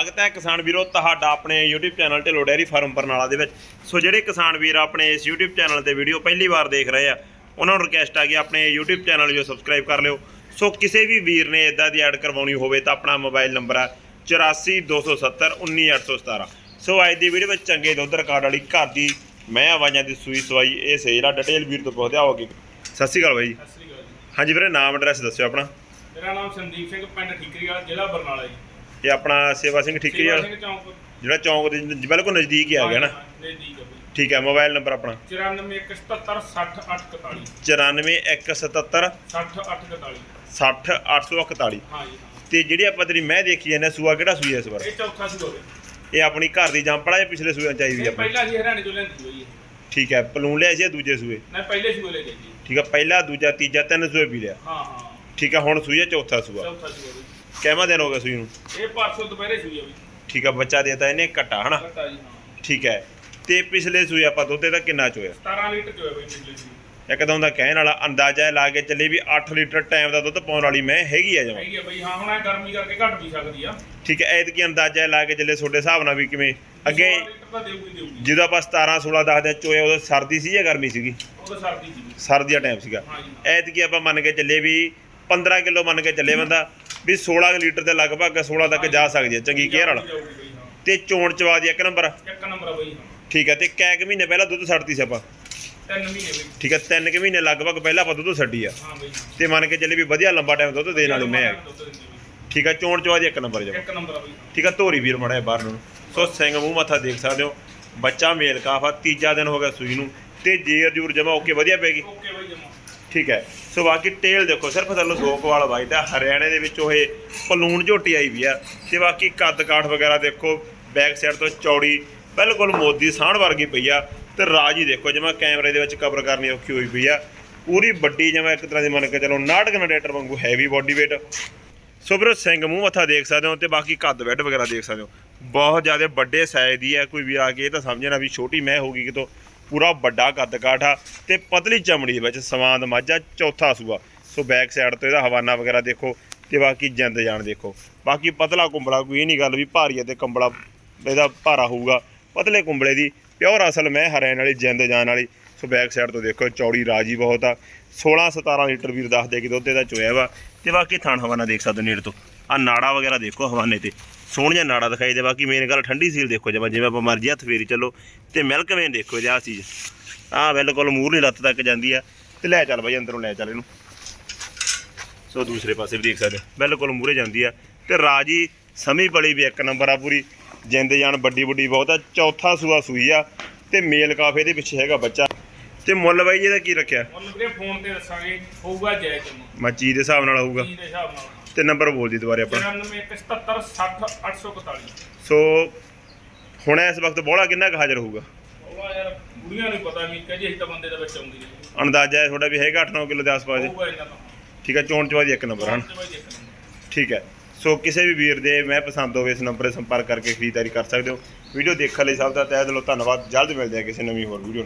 ਸਵਾਗਤ ਹੈ ਕਿਸਾਨ ਵੀਰੋ ਤੁਹਾਡਾ ਆਪਣੇ YouTube channel Dhillon dairy farm Barnala ਦੇ ਵਿੱਚ। ਸੋ ਜਿਹੜੇ ਕਿਸਾਨ ਵੀਰ ਆਪਣੇ ਇਸ YouTube ਚੈਨਲ ਤੇ ਵੀਡੀਓ ਪਹਿਲੀ ਵਾਰ ਦੇਖ ਰਹੇ ਆ ਉਹਨਾਂ ਨੂੰ ਰਿਕਵੈਸਟ ਆ ਕਿ ਆਪਣੇ YouTube ਚੈਨਲ ਨੂੰ ਸਬਸਕ੍ਰਾਈਬ ਕਰ ਲਿਓ। ਸੋ ਕਿਸੇ ਵੀ ਵੀਰ ਨੇ ਇਦਾਂ ਦੀ ਐਡ ਕਰਵਾਉਣੀ ਹੋਵੇ ਤਾਂ ਆਪਣਾ ਮੋਬਾਈਲ ਨੰਬਰ ਹੈ 8427 19817 ਸੋ ਅੱਜ ਦੀ ਵੀਡੀਓ ਵਿੱਚ ਚੰਗੇ ਦੁੱਧ ਰਿਕਾਰਡ ਵਾਲੀ ਘਰ ਦੀ ਮੈਂ ਆਵਾਜ਼ਾਂ ਦੀ ਸੂਈ ਸਵਾਈ ਇਹ ਸੇਲ ਆ ਡਿਟੇਲ ਵੀਰ ਤੋਂ ਪੁੱਛਦੇ ਆਓਗੇ ਸਤਿ ਸ਼੍ਰੀ ਅਕਾਲ ਬਾਈ ਜੀ। ਸਤਿ ਸ੍ਰੀ ਅਕਾਲ ਜੀ। ਹਾਂਜੀ ਵੀਰੇ ਨਾਮ ਐਡਰੈਸ ਦੱਸਿਓ ਆਪਣਾ। ਮੇਰਾ ਨਾਮ ਸੰਦੀਪ ਸਿੰਘ ਪਿੰਡ ਠੀਕਰੀਵਾਲ ਜ਼ਿਲ੍ਹਾ ਬਰਨਾਲਾ ਜੀ। ਇਹ ਆਪਣਾ ਸੇਵਾ ਸਿੰਘ ਠੀਕਰੀ ਸੇਵਾ ਵਾਲਾ ਸਿੰਘ ਚੌਂਕ। ਜਿਹੜਾ ਚੌਂਕ ਦੇ ਨ- ਬਿਲਕੁਲ ਨਜ਼ਦੀਕ ਹੀ ਆ ਗਿਆ ਨਾ? ਨਜ਼ਦੀਕ ਹੈ ਬਈ ਠੀਕ ਹੈ ਮੋਬਾਈਲ ਨੰਬਰ ਆਪਣਾ? 9417 60841 9417 60841 60841 ਹਾਂ। ਜੀ ਹਾਂ। ਤੇ ਜਿਹੜੀ ਆਪਾਂ ਤੇਰੀ ਮੈਂ ਦੇਖੀ ਜਾਂਦੇ ਸੂਆ ਕਿਹੜਾ ਸੂਈ ਹੈ ਇਸ ਵਾਰ? ਇਹ ਚੌਥਾ ਸੀ ਹੋਵੇ ਇਹ ਆਪਣੀ ਘਰ ਦੀ ਜੰਪੜਾ ਜਾਂ ਪਿਛਲੇ ਸੂਆਂ ਚਾਹੀਦੀ ਇਹ ਆਪਾਂ ਪਹਿਲਾ ਸੀ ਹਰਿਆਣੇ ਤੋਂ ਲੈਂਦੀ ਹੋਈ ਹੈ ਠੀਕ ਹੈ ਪਲੂਣ ਲਿਆ ਸੀ ਦੂਜੇ ਸੂਏ? ਮੈਂ ਪਹਿਲੇ ਸੀ ਲੈ ਗਈ ਜੀ ਠੀਕ ਹੈ ਪਹਿਲਾ ਦੂਜਾ ਤੀਜਾ ਤਿੰਨ ਸੂਏ ਪੀ ਲਿਆ। ਹਾਂ ਹਾਂ। ਠੀਕ ਹੈ ਹੁਣ ਸੂਈ ਹੈ ਚੌਥਾ ਸੂਆ? ਚੌਥਾ ਸੀ ਹੋਵੇ ਕਿੰਨਾ ਦਿਨ ਹੋ ਗਿਆ ਸੂਈ ਨੂੰ? ਇਹ ਪਰਸੋਂ ਦੁਪਹਿਰੇ ਸੀ ਹੋਈ ਠੀਕ ਹੈ ਬੱਚਾ ਦੇਤਾ ਇਹਨੇ ਘਟਾ ਹਨਾ? ਘਟਾ ਜੀ ਹਾਂ। ਠੀਕ ਹੈ। ਤੇ ਪਿਛਲੇ ਸੂਏ ਆਪਾਂ ਦੁੱਧ ਇਹਦਾ ਕਿੰਨਾ ਚੋਇਆ? 17 ਲੀਟਰ ਹੈ ਬਈ ਨਿਕਲੇ ਸੀ ਇੱਕਦਮ ਦਾ ਕਹਿਣ ਵਾਲਾ ਅੰਦਾਜ਼ਾ ਹੈ ਲਾ ਕੇ ਚੱਲੇ ਵੀ 8 ਲੀਟਰ ਟਾਈਮ ਦਾ ਦੁੱਧ ਪਾਉਣ ਵਾਲੀ ਮੈਂ ਹੈਗੀ ਆ ਜਮਾ। ਹੈਗੀ ਆ ਬਈ ਹਾਂ ਹੁਣ ਇਹ ਗਰਮੀ ਕਰਕੇ ਘਟ ਵੀ ਸਕਦੀ ਆ। ਠੀਕ ਹੈ ਐਤਕੀ ਅੰਦਾਜ਼ਾ ਹੈ ਲਾ ਕੇ ਚੱਲੇ ਤੁਹਾਡੇ ਹਿਸਾਬ ਨਾਲ ਵੀ ਕਿਵੇਂ? ਅੱਗੇ 16 ਲੀਟਰ ਤਾਂ ਦੇਊਗੀ ਦੇਊਗੀ। ਜਦੋਂ ਆਪਾਂ 17 16 ਦੱਸਦੇ ਚੋਏ ਉਦੋਂ ਸਰਦੀ ਸੀ ਜਾਂ ਗਰਮੀ ਸੀਗੀ? ਉਹ ਤਾਂ ਸਰਦੀ ਸੀ ਸਰਦੀ ਦਾ ਟਾਈਮ ਸੀਗਾ। ਹਾਂ ਜੀ ਐਤਕੀ ਆਪਾਂ ਮੰਨ ਕੇ ਚੱਲੇ ਵੀ 15 ਕਿਲੋ ਮੰਨ ਕੇ ਚੱਲੇ ਬੰਦਾ ਵੀ 16 ਲੀਟਰ ਦੇ ਲਗਭਗ 16 ਤੱਕ ਜਾ ਸਕਦੀ ਹੈ। ਚੰਗੀ ਕੇਅਰ ਵਾਲਾ ਤੇ ਚੋਣ ਚਵਾ ਦੀ ਇੱਕ ਨੰਬਰ ਇੱਕ ਨੰਬਰ ਬਈ। ਠੀਕ ਹੈ ਤੇ ਕੈਕ ਮਹੀਨੇ ਪਹਿਲਾਂ ਦੁੱਧ ਛੱਡਤੀ ਸੀ ਆਪਾਂ। ਤਿੰਨ ਮਹੀਨੇ ਬਈ। ਠੀਕ ਹੈ ਤਿੰਨ ਕੁ ਮਹੀਨੇ ਲਗਭਗ ਪਹਿਲਾਂ ਆਪਾਂ ਦੁੱਧ ਛੱਡੀ ਆ। ਹਾਂ ਬਈ। ਤੇ ਮੰਨ ਕੇ ਚੱਲੇ ਵੀ ਵਧੀਆ ਲੰਬਾ ਟਾਈਮ ਦੁੱਧ ਦੇਣ ਵਾਲੀ ਮੈਂ। ਠੀਕ ਹੈ ਚੋਣ ਚਵਾ ਦੀ ਇੱਕ ਨੰਬਰ ਜਮਾ। ਇੱਕ ਨੰਬਰ ਬਈ। ਠੀਕ ਹੈ ਧੋਰੀ ਵੀਰ ਮੜਿਆ ਬਾਹਰ ਨੂੰ। ਸੋ ਸਿੰਘ ਮੂੰਹ ਮੱਥਾ ਦੇਖ ਸਕਦੇ ਹੋ। ਬੱਚਾ ਮੇਲ ਕਾਫਾ ਤੀਜਾ ਦਿਨ ਹੋ ਗਿਆ ਸੂਈ ਨੂੰ। ਤੇ ਜੇਰ ਜੂਰ ਜਮਾ ਓਕੇ ਵਧੀਆ ਪੈ ਗਈ। ਓਕੇ ਬਈ ਜਮਾ। ਠੀਕ ਹੈ। ਸੋ ਬਾਕੀ ਟੇਲ ਦੇਖੋ, ਸਿਰਫ ਥੱਲੋਂ ਸੋਕ ਵਾਲਾ ਵਾਈਦਾ ਹਰਿਆਣੇ ਦੇ ਵਿੱਚੋਂ ਇਹ ਪਲੂਣ ਝੋਟੀ ਆਈ ਵੀ ਆ ਤੇ ਬਾਕੀ ਕੱਦ ਕਾਠ ਵਗੈਰਾ ਦੇਖੋ ਬੈਕ ਸਾਈਡ ਤੋਂ ਚੌੜੀ, ਬਿਲਕੁਲ ਮੋਦੀ ਸਾਹਣ ਵਰਗੀ ਪਈ ਆ। ਤੇ ਰਾਜੀ ਦੇਖੋ, ਜਿਵੇਂ ਕੈਮਰੇ ਦੇ ਵਿੱਚ ਕਵਰ ਕਰਨੀ ਔਖੀ ਹੋਈ ਪਈ ਆ। ਪੂਰੀ ਵੱਡੀ ਜਿਵੇਂ ਇੱਕ ਤਰ੍ਹਾਂ ਦੀ ਮੰਨ ਕੇ ਚਲੋ ਨਾਟਕ ਨਡੇਟਰ ਵਾਂਗੂ ਹੈਵੀ ਬਾਡੀ weight ਸੋ ਵੀਰੋ, ਸਿੰਘ ਮੂੰਹ ਮੱਥਾ ਦੇਖ ਸਕਦੇ ਹੋ ਤੇ ਬਾਕੀ ਕੱਦ ਬੈੱਡ ਵਗੈਰਾ ਦੇਖ ਸਕਦੇ ਹੋ। ਬਹੁਤ ਜ਼ਿਆਦਾ ਵੱਡੇ ਸਾਈਜ਼ ਦੀ ਹੈ, ਕੋਈ ਵੀ ਆ ਕੇ ਇਹ ਤਾਂ ਸਮਝਣਾ ਵੀ ਛੋਟੀ ਮੈਂ ਹੋਗੀ ਕਿਤੋਂ। ਪੂਰਾ ਵੱਡਾ ਕੱਦ ਕਾਠ ਆ ਤੇ ਪਤਲੀ ਚਮੜੀ ਦੇ ਵਿੱਚ ਸਵਾਦ ਮਾਝਾ ਚੌਥਾ ਸੂਆ। ਸੋ ਬੈਕ ਸਾਈਡ ਤੋਂ ਇਹਦਾ ਹਵਾਨਾ ਵਗੈਰਾ ਦੇਖੋ ਤੇ ਬਾਕੀ ਜਿੰਦ ਜਾਣ ਦੇਖੋ। ਬਾਕੀ ਪਤਲਾ ਕੁੰਬਲਾ, ਕੋਈ ਇਹ ਨਹੀਂ ਗੱਲ ਵੀ ਭਾਰੀ ਹੈ ਤੇ ਕੰਬਲਾ, ਇਹਦਾ ਭਾਰਾ ਹੋਊਗਾ। ਪਤਲੇ ਕੁੰਬਲੇ ਦੀ ਪਿਓਰ ਅਸਲ ਮੈਂ ਹਰਿਆਣ ਵਾਲੀ ਜਿੰਦ ਜਾਣ ਵਾਲੀ। ਸੋ ਬੈਕ ਸਾਈਡ ਤੋਂ ਦੇਖੋ, ਚੌੜੀ ਰਾਜੀ ਬਹੁਤ ਆ। 16 17 ਲੀਟਰ ਵੀਰ ਦੱਸਦੇ ਕਿ ਦੁੱਧ ਇਹਦਾ ਚੋਇਆ ਵਾ। ਤੇ ਬਾਕੀ ਥਣ ਹਵਾਨਾ ਦੇਖ ਸਕਦੇ ਨੇੜ ਤੋਂ। ਆ ਨਾੜਾ ਵਗੈਰਾ ਦੇਖੋ ਹਵਾਨੇ ਤੇ। ਸੋਹਣੀਆਂ ਨਾੜਾ ਦਿਖਾਈ ਦੇ ਬਾਕੀ ਮੇਨ ਗੱਲ ਠੰਡੀ ਸੀਲ ਦੇਖੋ ਜਿਵੇਂ ਜਿਵੇਂ ਆਪਾਂ ਮਰਜ਼ੀ ਹੱਥ ਫੇਰੀ ਚੱਲੋ। ਤੇ ਮਿਲਕ ਵੇਨ ਦੇਖੋ ਇਹਦੇ ਆਹ ਚੀਜ਼। ਆ ਬਿਲਕੁਲ ਮੂਹਰਲੀ ਲੱਤ ਤੱਕ ਜਾਂਦੀ ਆ। ਤੇ ਲੈ ਚੱਲ ਬਾਈ ਅੰਦਰੋਂ ਲੈ ਚੱਲ ਇਹਨੂੰ। ਸੋ ਦੂਸਰੇ ਪਾਸੇ ਵੀ ਦੇਖ ਸਕਦੇ ਬਿਲਕੁਲ ਮੂਹਰੇ ਜਾਂਦੀ ਆ। ਤੇ ਰਾਜੀ ਸਮੀ ਬੜੀ ਵੀ ਇੱਕ ਨੰਬਰ ਆ ਪੂਰੀ। ਜਿੰਦ ਜਾਨ ਵੱਡੀ ਵੱਡੀ ਬਹੁਤ ਆ ਚੌਥਾ ਸੂਆ ਸੂਈ ਆ। ਤੇ ਮੇਲ ਕਾਫੇ ਦੇ ਪਿੱਛੇ ਹੈਗਾ ਬੱਚਾ। ਤੇ ਮੁੱਲ ਬਾਈ ਇਹਦਾ ਕੀ ਰੱਖਿਆ? ਉਹਨੂੰ ਵੀਰੇ ਫੋਨ ਤੇ ਦੱਸਾਂਗੇ ਹੋਊਗਾ ਜੈ ਜਮਾ। ਮੱਚੀ ਦੇ ਹਿਸਾਬ ਨਾਲ ਹੋਊਗਾ। ਜੀ ਦੇ ਹਿਸਾਬ ਨਾਲ। ਤੇ ਨੰਬਰ ਬੋਲ ਦੀ ਦੁਬਾਰੇ ਆਪਾਂ। 9417 60 841 ਸੋ ਹੁਣ ਇਸ ਵਕਤ ਬੋਲਾ ਕਿੰਨਾ ਕੁ ਹਾਜ਼ਰ ਹੋਊਗਾ? ਉਹ ਯਾਰ ਬੁੜੀਆਂ ਨੂੰ ਪਤਾ ਨਹੀਂ ਕਿ ਜੀ ਤਾਂ ਬੰਦੇ ਦੇ ਵਿੱਚ ਆਉਂਦੀ ਹੈ। ਅੰਦਾਜ਼ਾ ਹੈ ਤੁਹਾਡਾ ਵੀ ਹੈਗਾ 8-9 ਕਿਲੋ ਦੇ ਆਸ-ਪਾਸ। ਹੋਊਗਾ ਤਾਂ। ਠੀਕ ਹੈ ਚੋਣ ਚਵਾ ਦੀ ਇੱਕ ਨੰਬਰ ਹਨ? ਇੱਕ ਠੀਕ ਹੈ। ਸੋ ਕਿਸੇ ਵੀ ਵੀਰ ਦੇ ਮੈਂ ਪਸੰਦ ਹੋਵੇ ਇਸ ਨੰਬਰ 'ਤੇ ਸੰਪਰਕ ਕਰਕੇ ਖਰੀਦਦਾਰੀ ਕਰ ਸਕਦੇ ਹੋ। ਵੀਡੀਓ ਦੇਖਣ ਲਈ ਸਭ ਦਾ ਤਹਿ ਦਿਲੋਂ ਧੰਨਵਾਦ। ਜਲਦ ਮਿਲਦੇ ਹਾਂ ਕਿਸੇ ਨਵੀਂ ਹੋਰ ਵੀਡੀਓ